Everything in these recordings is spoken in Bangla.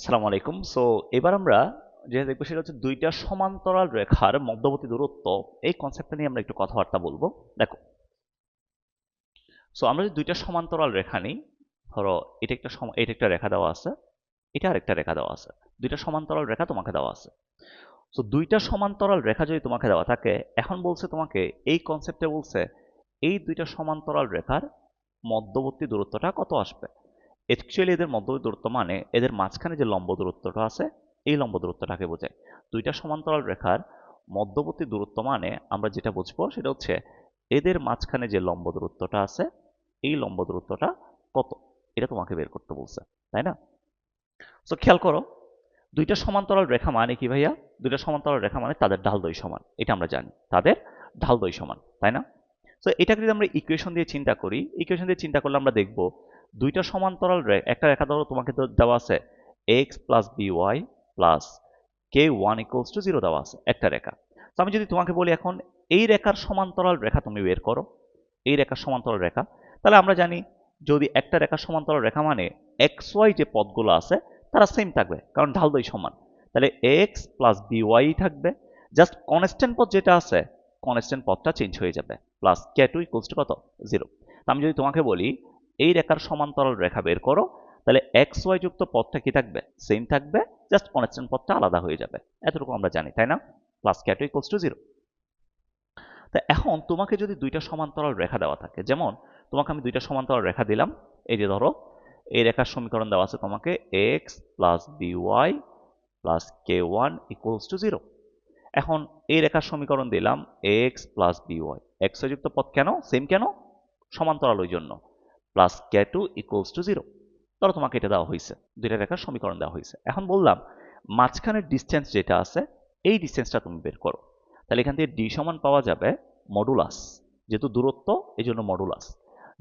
আসসালামু আলাইকুম। সো এবার আমরা যেটা দেখব সেটা হচ্ছে দুইটা সমান্তরাল রেখার মধ্যবর্তী দূরত্ব। এই কনসেপ্টটা নিয়ে আমরা একটু কথাবার্তা বলব। দেখো। সো আমরা যদি দুইটা সমান্তরাল রেখা নিই, ধরো এটা একটা এটা একটা রেখা দেওয়া আছে, এটা আরেকটা রেখা দেওয়া আছে। দুইটা সমান্তরাল রেখা তোমাকে দেওয়া আছে। সো দুইটা সমান্তরাল রেখা যদি তোমাকে দেওয়া থাকে, এখন বলছে তোমাকে, এই কনসেপ্টে বলছে, এই দুইটা সমান্তরাল রেখার মধ্যবর্তী দূরত্বটা কত আসবে? অ্যাকচুয়ালি এদের মধ্যবর্তী দূরত্ব মানে এদের মাঝখানে যে লম্ব দূরত্বটা আছে, এই লম্ব দূরত্বটাকে বোঝায়। দুইটা সমান্তরাল রেখার মধ্যবর্তী দূরত্ব মানে আমরা যেটা বুঝব সেটা হচ্ছে এদের মাঝখানে যে লম্ব দূরত্বটা আছে, এই লম্ব দূরত্বটা কত? এটা তোমাকে বের করতে বলছে, তাই না? সো খেয়াল করো, দুইটা সমান্তরাল রেখা মানে কি ভাইয়া? দুইটা সমান্তরাল রেখা মানে তাদের ঢাল দই সমান, এটা আমরা জানি, তাদের ঢাল দই সমান, তাই না? সো এটাকে যদি আমরা ইকুয়েশন দিয়ে চিন্তা করি ইকুয়েশন দিয়ে চিন্তা করলে আমরা দেখব দুইটা সমান্তরাল একটা রেখা ধরো, তোমাকে দেওয়া আছে x plus b y plus k one equals to zero দেওয়া আছে একটা রেখা। তো আমি যদি তোমাকে বলি এখন এই রেখার সমান্তরাল রেখা তুমি বের করো, এই রেখার সমান্তরাল রেখা, তাহলে আমরা জানি যদি একটা রেখার সমান্তরাল রেখা মানে এক্স ওয়াই যে পদগুলো আছে, তারা সেম থাকবে, কারণ ঢাল দুই সমান। তাহলে এক্স প্লাস বি ওয়াই থাকবে জাস্ট কনস্ট্যান্ট পদ যেটা আছে কনস্ট্যান্ট পদটা চেঞ্জ হয়ে যাবে plus k two equals to কত? জিরো আমি যদি তোমাকে বলি এই রেখার সমান্তরাল রেখা বের করো, তাহলে এক্স ওয়াই যুক্ত পথটা কি থাকবে? সেম থাকবে জাস্ট কনস্ট্যান্ট পথটা আলাদা হয়ে যাবে। এতটুকু আমরা জানি, তাই না? Plus k two equals to zero তা এখন তোমাকে যদি দুইটা সমান্তরাল রেখা দেওয়া থাকে, যেমন তোমাকে আমি দুইটা সমান্তরাল রেখা দিলাম, এই যে ধরো, এই রেখার সমীকরণ দেওয়া আছে তোমাকে x plus b y plus k one equals to zero এখন এই রেখার সমীকরণ দিলাম x plus b y x যুক্ত পথ কেন? সেম কেন? সমান্তরাল ওই জন্য। Plus k two equals to zero ধরো তোমাকে এটা দেওয়া হয়েছে, দুইটা রেখার সমীকরণ দেওয়া হয়েছে। এখন বললাম, মাঝখানের ডিস্টেন্স যেটা আছে, এই ডিস্টেন্সটা তুমি বের করো। তাহলে এখান থেকে ডি সমান পাওয়া যাবে মডুলাস যেহেতু দূরত্ব এই জন্য মডুলাস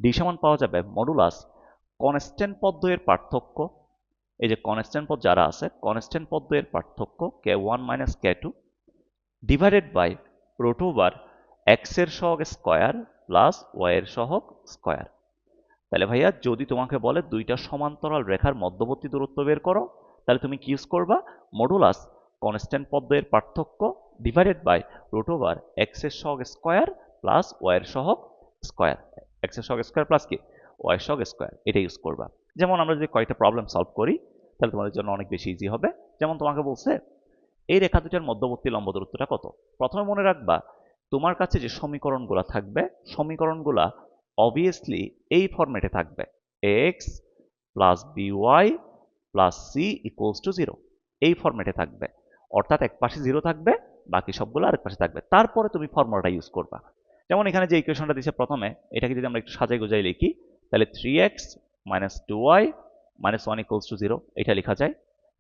ডি সমান পাওয়া যাবে মডুলাস কনস্ট্যান্ট পদ্ময়ের পার্থক্য। এই যে কনস্ট্যান্ট পদ যারা আছে কনস্ট্যান্ট পদ্ময়ের পার্থক্য k one minus k two divided by root over এক্সের সহগ স্কোয়ার প্লাস ওয়াই এর সহগ স্কোয়ার তাহলে ভাইয়া যদি তোমাকে বলে দুইটা সমান্তরাল রেখার মধ্যবর্তী দূরত্ব বের করো, তাহলে তুমি কি ইউজ করবা? মডুলাস কনস্ট্যান্ট পদ্মের পার্থক্য ডিভাইডেড বাই রুট ওভার এক্সের সহগ স্কোয়ার প্লাস ওয়াই এর সহগ স্কোয়ার এক্সের সহগ স্কোয়ার প্লাস কি? ওয়াই সহগ স্কোয়ার এটা ইউজ করবা। যেমন আমরা যদি কয়েকটা প্রবলেম সলভ করি, তাহলে তোমাদের জন্য অনেক বেশি ইজি হবে। যেমন তোমাকে বলছে, এই রেখা দুটার মধ্যবর্তী লম্ব দূরত্বটা কত? প্রথমে মনে রাখবা, তোমার কাছে যে সমীকরণগুলো থাকবে, সমীকরণগুলা অবভিয়াসলি এই ফরম্যাটে থাকবে x plus b y plus c equals to zero এই ফরম্যাটে থাকবে। অর্থাৎ এক পাশে জিরো থাকবে, বাকি সবগুলো আরেক পাশে থাকবে। তারপরে তুমি ফর্মুলাটা ইউজ করবা। যেমন এখানে যে ইকুয়েশনটা দিচ্ছে প্রথমে, এটাকে যদি আমরা একটু সাজাই গোজাই লিখি, তাহলে three x minus two y minus one equals to zero এটা লেখা যায়।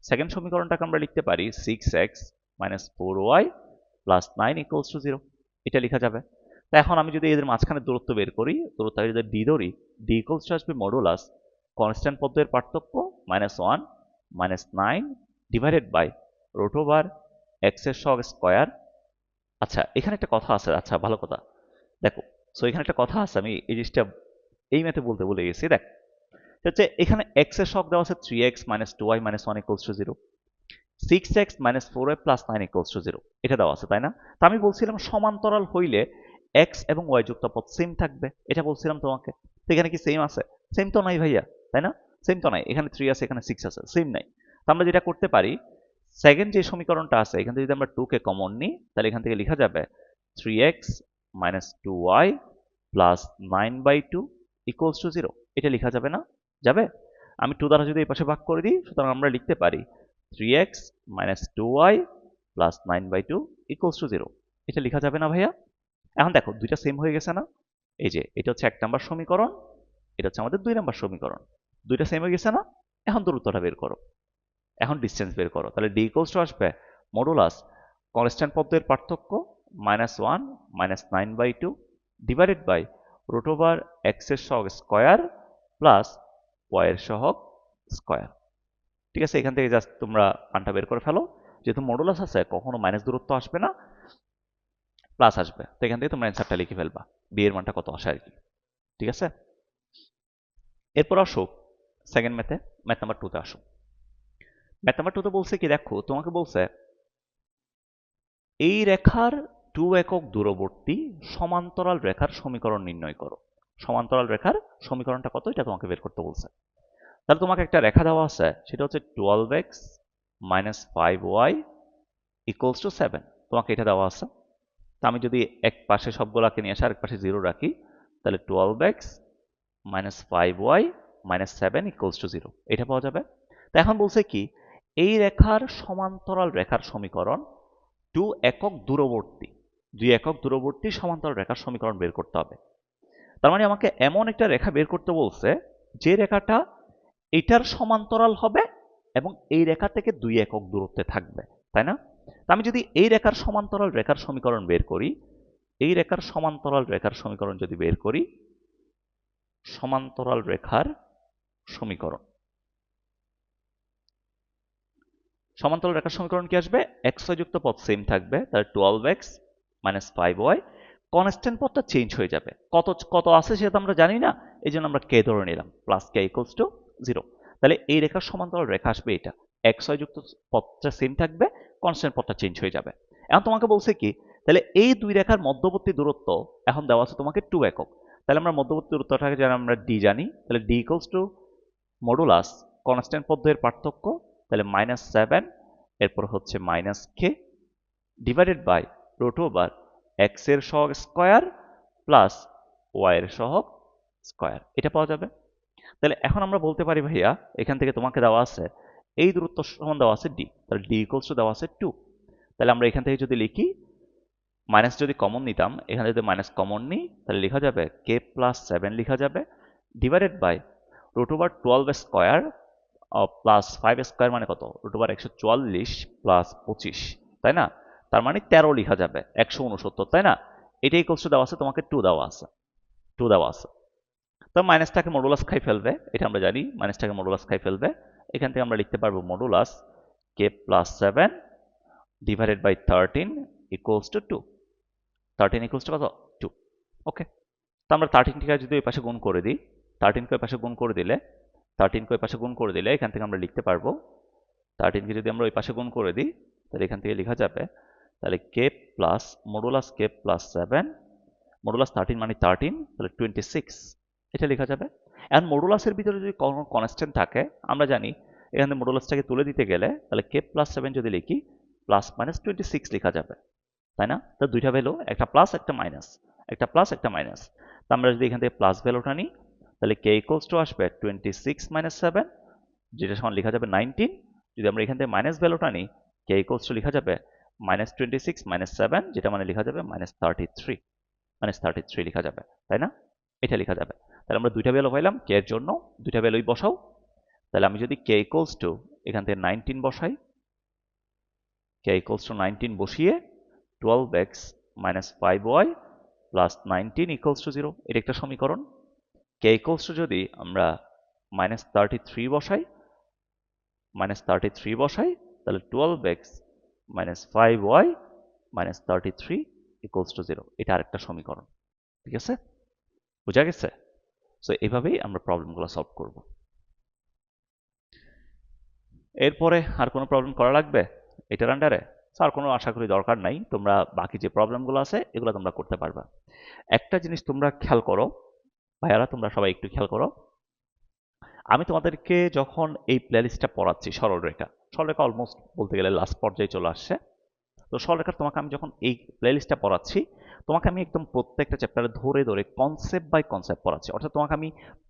সেকেন্ড সমীকরণটাকে আমরা লিখতে পারি six x minus four y plus nine equals to zero এটা লেখা যাবে। তা এখন আমি যদি এদের মাঝখানে দূরত্ব বের করি দূরত্ব যদি ডি ধরি ডি ইকুয়ালস টু আসবে মডুলাস কনস্ট্যান্ট পদ্ধতির পার্থক্য minus one minus nine divided by root over এক্সের সহগ স্কোয়ার আচ্ছা এখানে একটা কথা আছে আচ্ছা ভালো কথা। দেখো সো এখানে একটা কথা আছে, আমি এই জিনিসটা এই ম্যাথে বলতে বলে গেছি, দেখ। হচ্ছে এখানে এক্সের শখ দেওয়া আছে three x minus two y minus one equals to zero six x minus four y plus nine equals to zero এটা দেওয়া আছে, তাই না? তা আমি বলছিলাম সমান্তরাল হইলে এক্স এবং ওয়াই যুক্ত পদ সেম থাকবে। এটা বলছিলাম তোমাকে। তো এখানে কি সেম আছে? সেম তো নাই ভাইয়া, তাই না? সেম তো নাই। এখানে থ্রি আছে, এখানে সিক্স আছে সেম নাই। তো আমরা যেটা করতে পারি সেকেন্ড যে সমীকরণটা আছে, এখান থেকে যদি আমরা টু কে কমন নিই, তাহলে এখান থেকে লেখা যাবে three x minus two y plus nine by two equals to zero এটা লেখা যাবে না? যাবে? আমি টু দ্বারা যদি এই পাশে ভাগ করে দিই, সুতরাং আমরা লিখতে পারি three x minus two y plus nine by two equals to zero এটা লেখা যাবে না ভাইয়া? এখন দেখো, দুইটা সেম হয়ে গেছে না? এই যে, এটা হচ্ছে এক নাম্বার সমীকরণ, এটা হচ্ছে আমাদের দুই নাম্বার সমীকরণ। দুইটা সেম হয়ে গেছে না? এখন দূরত্বটা বের করো। এখন ডিস্টেন্স বের করো। তাহলে ডি ইকুয়ালস টু আসবে মডুলাস কনস্ট্যান্ট পদ্ধতির পার্থক্য minus one minus nine by two divided by root over এক্সের সহগ স্কোয়ার প্লাস ওয়াইয়ের সহগ স্কোয়ার ঠিক আছে? এখান থেকে জাস্ট তোমরা মানটা বের করে ফেলো। যেহেতু মডুলাস আছে, কখনো মাইনাস দূরত্ব আসবে না। প্লাস আসবে। তো এখান থেকে তোমরা অ্যান্সারটা লিখে ফেলবা। বি এর মানটা কত আসে আর কি। ঠিক আছে? এরপর আসো সেকেন্ড ম্যাথে ম্যাথ নাম্বার টুতে আসো। ম্যাথ নাম্বার টুতে বলছে কি, দেখো, তোমাকে বলছে, এই রেখার টু একক দূরবর্তী সমান্তরাল রেখার সমীকরণ নির্ণয় করো। সমান্তরাল রেখার সমীকরণটা কত? এটা তোমাকে বের করতে বলছে। তাহলে তোমাকে একটা রেখা দেওয়া আছে, সেটা হচ্ছে twelve x minus five y equals to seven তোমাকে এটা দেওয়া আছে। তা আমি যদি এক পাশে সবগুলাকে নিয়ে আসে, আরেক পাশে জিরো রাখি, তাহলে twelve x minus five y minus seven equals to zero এটা পাওয়া যাবে? তো এখন বলছে কি, এই রেখার সমান্তরাল রেখার সমীকরণ টু একক দূরবর্তী, দুই একক দূরবর্তী সমান্তরাল রেখার সমীকরণ বের করতে হবে। তার মানে আমাকে এমন একটা রেখা বের করতে বলছে, যে রেখাটা এটার সমান্তরাল হবে এবং এই রেখা থেকে দুই একক দূরত্বে থাকবে, তাই না? আমি যদি এই রেখার সমান্তরাল রেখার সমীকরণ বের করি, এই রেখার সমান্তরাল রেখার সমীকরণ যদি বের করি, সমান্তরাল রেখার সমীকরণ। সমান্তরাল রেখার সমীকরণ কি আসবে? এক্স যুক্ত পদ সেম থাকবে, তাহলে twelve x minus five y constant পথটা চেঞ্জ হয়ে যাবে। কত কত আছে সেটা আমরা জানি না এই জন্য আমরা কে ধরে নিলাম plus k equals to zero তাহলে এই রেখার সমান্তরাল রেখা আসবে এটা এক্স যুক্ত পথটা সেম থাকবে কনস্ট্যান্ট পদটা চেঞ্জ হয়ে যাবে। এখন তোমাকে বলছে কি, তাহলে এই দুই রেখার মধ্যবর্তী দূরত্ব এখন দেওয়া আছে তোমাকে টু একক। তাহলে আমরা মধ্যবর্তী দূরত্বটাকে যেন আমরা ডি জানি, তাহলে d equals to modulus constant পদ্ধতির পার্থক্য, তাহলে মাইনাস সেভেন এরপর হচ্ছে minus k divided by root over এক্সের সহগ স্কোয়ার প্লাস ওয়াই এর সহগ স্কোয়ার এটা পাওয়া যাবে। তাহলে এখন আমরা বলতে পারি ভাইয়া, এখান থেকে তোমাকে দেওয়া আছে এই দূরত্ব সমান দেওয়া আছে ডি তাহলে ডি ইকুয়ালস টু দেওয়া আছে টু তাহলে আমরা এখান থেকে যদি লিখি মাইনাস যদি কমন নিতাম, এখানে যদি মাইনাস কমন নিই, তাহলে লেখা যাবে কে প্লাস সেভেন লেখা যাবে divided by root over twelve square plus five square মানে কত? রুট ওভার একশো চুয়াল্লিশ প্লাস পঁচিশ, তাই না? তার মানে তেরো লেখা যাবে, একশো উনসত্তর তাই না? এটা ইকুয়ালস টু দেওয়া আছে, তোমাকে টু দেওয়া আছে টু দেওয়া আছে। তো মাইনাসটাকে মডুলাস খাই ফেলবে, এটা আমরা জানি মাইনাসটাকে মডুলাস খাই ফেলবে। এখান থেকে আমরা লিখতে পারব modulus k plus seven divided by thirteen equals to two thirteen equals to কত? টু ওকে তো আমরা থার্টিনটিকে যদি ওই পাশে গুণ করে দিই থার্টিনকে ওই পাশে গুণ করে দিলে থার্টিনকে ওই পাশে গুণ করে দিলে এখান থেকে আমরা লিখতে পারব থার্টিনকে যদি আমরা ওই পাশে গুণ করে দিই, তাহলে এখান থেকে লেখা যাবে, তাহলে k plus modulus k plus seven modulus thirteen মানে থার্টিন তাহলে টোয়েন্টি সিক্স এটা লেখা যাবে। এখন মডুলাসের ভিতরে যদি কোনো কনস্ট্যান্ট থাকে, আমরা জানি এখানে মডুলাসটাকে তুলে দিতে গেলে তাহলে কে প্লাস সেভেন যদি লিখি প্লাস মাইনাস টোয়েন্টি সিক্স লেখা যাবে। তাই না? তো দুইটা ভ্যালু একটা প্লাস একটা মাইনাস একটা প্লাস একটা মাইনাস তো আমরা যদি এখান থেকে প্লাস ভ্যালুটা নিই, তাহলে কে ইকোয়ালস টু আসবে টোয়েন্টি সিক্স মাইনাস সেভেন যেটা সমান লেখা যাবে নাইনটিন যদি আমরা এখান থেকে মাইনাস ভ্যালুটা নিই কে ইকোয়ালস টু লেখা যাবে minus twenty six minus seven যেটা মানে লেখা যাবে minus thirty three minus thirty three লেখা যাবে, তাই না? এটা লেখা যাবে। তাহলে আমরা দুইটা ভ্যালু পাইলাম কে এর জন্য। দুইটা ভ্যালুই বসাও। তাহলে আমি যদি কে ইকোয়ালস টু এখান থেকে নাইনটিন বসাই কে ইকোয়ালস টু নাইনটিন বসিয়ে twelve x minus five y plus nineteen equals to zero এটা একটা সমীকরণ। কে ইকোয়ালস টু যদি আমরা মাইনাস থার্টি থ্রি বসাই মাইনাস থার্টি থ্রি বসাই, তাহলে twelve x minus five y minus thirty three equals to zero এটা আরেকটা সমীকরণ। ঠিক আছে? বোঝা গেছে? সো এইভাবেই আমরা প্রবলেমগুলো সলভ করব। এরপরে আর কোনো প্রবলেম করা লাগবে? এটার আন্ডারে আর কোনো আশা করি দরকার নাই। তোমরা বাকি যে প্রবলেমগুলো আছে, এগুলো তোমরা করতে পারবা। একটা জিনিস তোমরা খেয়াল করো। ভাইয়ারা, তোমরা সবাই একটু খেয়াল করো। আমি তোমাদেরকে যখন এই প্লেলিস্টটা পড়াচ্ছি সরলরেখা সরলরেখা অলমোস্ট বলতে গেলে লাস্ট পর্যায়ে চলে আসছে। তো সরলরেখার তোমাকে আমি যখন এই প্লেলিস্টটা পড়াচ্ছি তোমাকে আমি একদম প্রত্যেকটা চ্যাপ্টারে ধরে ধরে কনসেপ্ট বাই কনসেপ্ট পড়াচ্ছি। অর্থাৎ তোমাকে আমি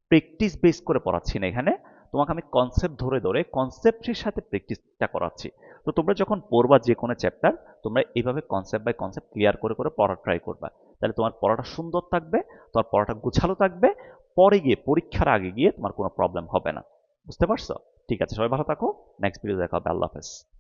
প্র্যাকটিস বেস করে পড়াচ্ছি না এখানে। তোমাকে আমি কনসেপ্ট ধরে ধরে কনসেপ্টের সাথে প্র্যাকটিসটা করাচ্ছি। তো তোমরা যখন পড়বা যে কোনো চ্যাপ্টার তোমরা এইভাবে কনসেপ্ট বাই কনসেপ্ট ক্লিয়ার করে করে পড়া ট্রাই করবা। তাহলে তোমার পড়াটা সুন্দর থাকবে, তোমার পড়াটা গুছালো থাকবে, পরে গিয়ে পরীক্ষার আগে গিয়ে তোমার কোনো প্রবলেম হবে না। বুঝতে পারছ? ঠিক আছে, সবাই ভালো থাকো। নেক্সট ভিডিও দেখা হবে। আল্লাহ হাফেজ।